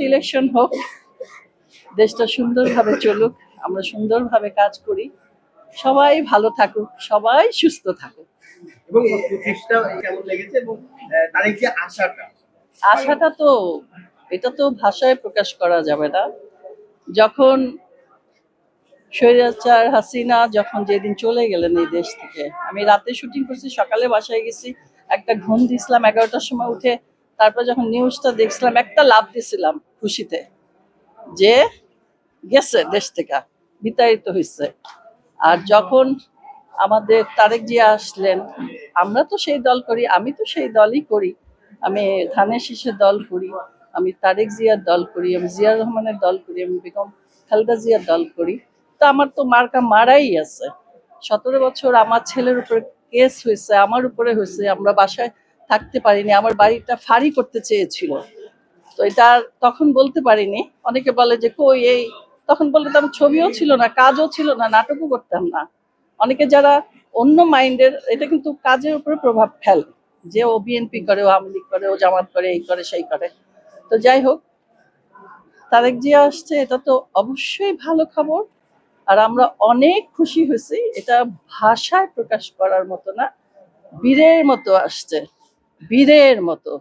Election হোক দেশটা সুন্দরভাবে চলুক আমরা সুন্দরভাবে কাজ করি। সবাই ভালো থাকুক সবাই সুস্থ থাকুক। এবং কেমন লেগেছে এবং আহ, যে আশাটা? আশাটা তো এটা তো ভাষায় প্রকাশ করা যাবে না। যখন স্বৈরাচার হাসিনা যখন যেদিন চলে গেলেন এই দেশ থেকে আমি রাতে শুটিং করছি সকালে বাসায় গেছি একটা ঘুম দিছিলাম এগারোটার সময় উঠে তারপর যখন নিউজটা দেখছিলাম, একটা লাভ দিছিলাম খুশিতে যে গেছে দেশ থেকে, বিতাড়িত হয়েছে আর যখন আমাদের তারেক জিয়া আসলেন, আমরা তো সেই দল করি, আমি তো সেই দলই করি। আমি ধানের শীষের দল করি, আমি তারেক জিয়ার দল করি, আমি জিয়া রহমানের দল করি, আমি বেগম খালেদা জিয়ার দল করি। তো আমার তো মার্কা মারাই আছে। সতেরো বছর আমার ছেলের উপরে কেস হয়েছে, আমার উপরে হয়েছে, আমরা বাসায় থাকতে পারিনি, আমার বাড়িটা ফাঁড়ি করতে চেয়েছিল। তো এটা তখন বলতে পারিনি। অনেকে বলে যে, কই এই? তখন বলতাম ছবিও ছিল না, কাজও ছিল না, নাটকও করতাম না। অনেকে যারা অন্য মাইন্ডের, এটা কিন্তু কাজের উপরে প্রভাব ফেলে। যে ও বিএনপি করে, ও আওয়ামী করে, ও জামাত করে, এই করে, সেই করে। তো যাই হোক, তারেক জিয়া আসছে, এটা তো অবশ্যই ভালো খবর। আর আমরা অনেক খুশি হয়েছি, এটা ভাষায় প্রকাশ করার মতো না, বীরের মতো আসছে। বীরের মতো।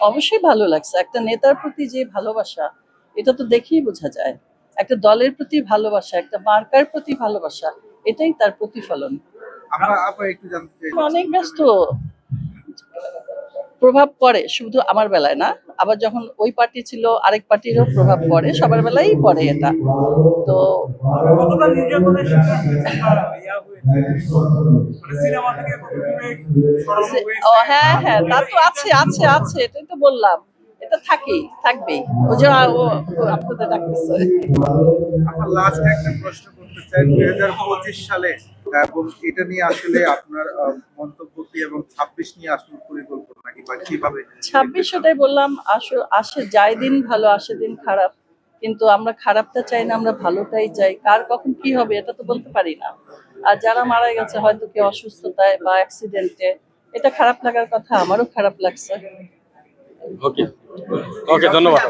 অবশ্যই ভালো লাগছে। একটা নেতার প্রতি যে ভালোবাসা এটা তো দেখেই বোঝা যায়। একটা দলের প্রতি ভালোবাসা একটা মার্কার প্রতি ভালোবাসা এটাই তার প্রতিফলন। আমরা আপনার একটু জানতে চাই। অনেক ব্যস্ত। প্রভাব পড়ে শুধু আমার বেলায় না। আবার যখন ওই পার্টি ছিল আরেক পার্টিরও প্রভাব পড়ে সবার বেলায় পড়ে এটা। তো মানে হ্যাঁ হ্যাঁ তা তো আছে আছে আছে এটাই তো বললাম। এটা থাকেই থাকবেই। ওই যে ও আপনাদের ডাকতেছে। আপনার লাস্ট একটা প্রশ্ন করতে চাই দুই হাজার পঁচিশ সালে এবং এটা নিয়ে আসলে আপনার আহ, মন্তব্য কি এবং ছাব্বিশ নিয়ে আসলে পরিকল্পনা নাকি বা কীভাবে ছাব্বিশ ওটাই বললাম আসো আসে যায় দিন ভালো আসে দিন খারাপ। কিন্তু আমরা খারাপটা চাই না আমরা ভালোটাই চাই। কার কখন কি হবে এটা তো বলতে পারি না। আর যারা মারা গেছে হয়তো কেউ অসুস্থতায় বা অ্যাক্সিডেন্টে এটা খারাপ লাগার কথা, আমারও খারাপ লাগছে। ওকে ওকে ধন্যবাদ।